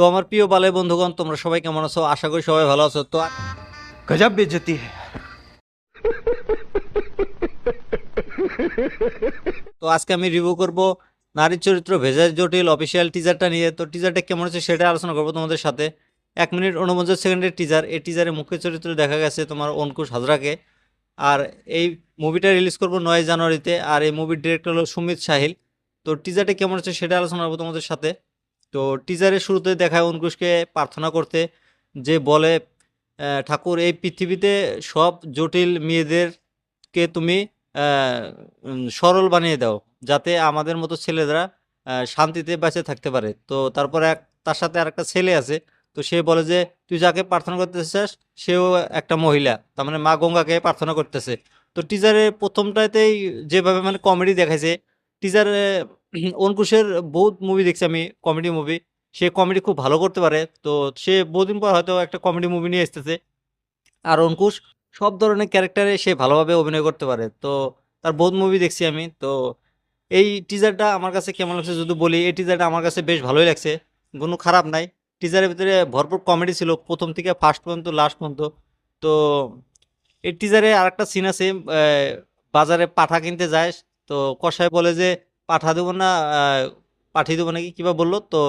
তো আমার প্রিয় বালাই বন্ধুগণ, তোমরা সবাই কেমন আছো? আশা করি সবাই ভালো আছো। তো গজাব বেজতি তো আজকে আমি রিভিউ করব নারী চরিত্র ভেজাজ জটিল অফিসিয়াল টিজারটা নিয়ে। তো টিজারটা কেমন হচ্ছে সেটা আলোচনা করব তোমাদের সাথে। এক মিনিট উনপঞ্চাশ সেকেন্ডের টিজার এই টিজারে মুখ্য চরিত্র দেখা গেছে তোমার অঙ্কুশ হাজরাকে। আর এই মুভিটা রিলিজ করব নয় জানুয়ারিতে। আর এই মুভির ডিরেক্টর হলো সুমিত সাহিল তো টিজারটা কেমন হচ্ছে সেটা আলোচনা করব তোমাদের সাথে। তো টিজারের শুরুতে দেখায় অঙ্কুশকে প্রার্থনা করতে যে বলে ঠাকুর, এই পৃথিবীতে সব জটিল মেয়েদেরকে তুমি সরল বানিয়ে দাও যাতে আমাদের মতো ছেলেরা শান্তিতে বেঁচে থাকতে পারে। তো তারপরে এক, তার সাথে আর একটা ছেলে আছে, তো সে বলে যে, তুই যাকে প্রার্থনা করতে চাস সেও একটা মহিলা। তার মানে মা গঙ্গাকে প্রার্থনা করতেছে। তো টিজারে প্রথমটাতেই যেভাবে মানে কমেডি দেখাইছে টিজারে অঙ্কুশের বহুত মুভি দেখছি আমি কমেডি মুভি সে কমেডি খুব ভালো করতে পারে। তো সে বহুদিন পর হয়তো একটা কমেডি মুভি নিয়ে এসতেছে আর অঙ্কুশ সব ধরনের ক্যারেক্টারে সে ভালোভাবে অভিনয় করতে পারে। তো তার বহুত মুভি দেখছি আমি। তো এই টিজারটা আমার কাছে কেমন লাগছে যদি বলি, এই টিজারটা আমার কাছে বেশ ভালোই লাগছে। কোনো খারাপ নাই। টিজারের ভিতরে ভরপুর কমেডি ছিল, প্রথম থেকে ফার্স্ট পর্যন্ত লাস্ট পর্যন্ত। তো এই টিজারে আরেকটা সিন আছে বাজারে পাঠা কিনতে যায়। তো কসাই বলে যে পাঠা দেবো না পাঠিয়ে দেবো নাকি কিবা বলল, তো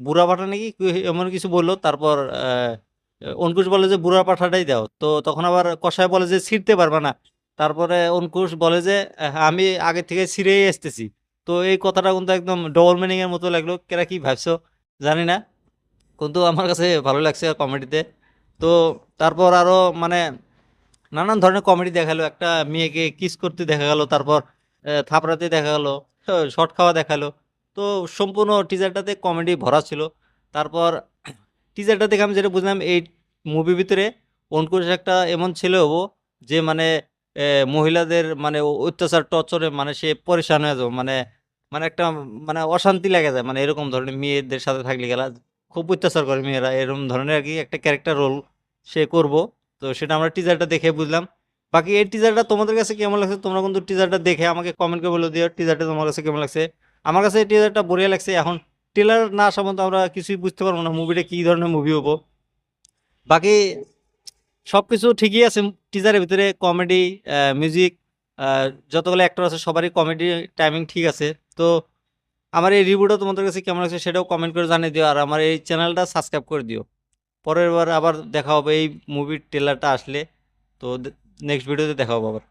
বুড়া পাঠা নাকি এমন কিছু বলল, তারপর অঙ্কুশ বলে যে বুড়া পাঠাটাই দাও, তো তখন আবার কসাই বলে যে ছিঁড়তে পারবে না, তারপরে অঙ্কুশ বলে যে আমি আগে থেকে ছিঁড়েই আসতেছি তো এই কথাটা কিন্তু একদম ডবল মিনিংয়ের মতো লাগল, কেরা কি ভাবছ, জানি না, কিন্তু আমার কাছে ভালো লাগছে কমেডিতে, তো তারপর আরও মানে নানান ধরনের কমেডি দেখাল, একটা মেয়েকে কিস করতে দেখা গেল, তারপর থাপড়াতে দেখা গেলো শর্ট খাওয়া দেখাল। তো সম্পূর্ণ টিজারটাতে কমেডি ভরা ছিল। তারপর টিজারটা দেখে আমি যেটা বুঝলাম, এই মুভির ভিতরে অঙ্কুশ একটা এমন ছেলে হব, যে মানে মহিলাদের মানে অত্যাচার, টর্চরে মানে সে পরেশান হয়ে যাব। মানে মানে একটা মানে অশান্তি লেগে যায়। মানে এরকম ধরনের মেয়েদের সাথে থাকলে গেলা, খুব অত্যাচার করে মেয়েরা। এরকম ধরনের আর কি একটা ক্যারেক্টার রোল সে করব। তো সেটা আমরা টিজারটা দেখে বুঝলাম। বাকি এই টিজারটা তোমাদের কাছে কেমন লাগছে? তোমরা কিন্তু টিজারটা দেখে আমাকে কমেন্ট করে বলে দিও টিজারটা তোমার কাছে কেমন লাগছে? আমার কাছে এই টিজারটা বড়িয়া লাগছে। এখন ট্রেলার না আসা পর্যন্ত আমরা কিছুই বুঝতে পারব না মুভিটা কী ধরনের মুভি হব। বাকি সব কিছু ঠিকই আছে টিজারের ভিতরে কমেডি মিউজিক যতগুলো অ্যাক্টর আছে সবারই কমেডি টাইমিং ঠিক আছে। তো আমার এই রিভিউটা তোমাদের কাছে কেমন লাগছে সেটাও কমেন্ট করে জানিয়ে দিও, আর আমার এই চ্যানেলটা সাবস্ক্রাইব করে দিও। পরের বার আবার দেখা হবে এই মুভির ট্রেলারটা আসলে। তো নেক্সট ভিডিওতে দেখা হবে আবার।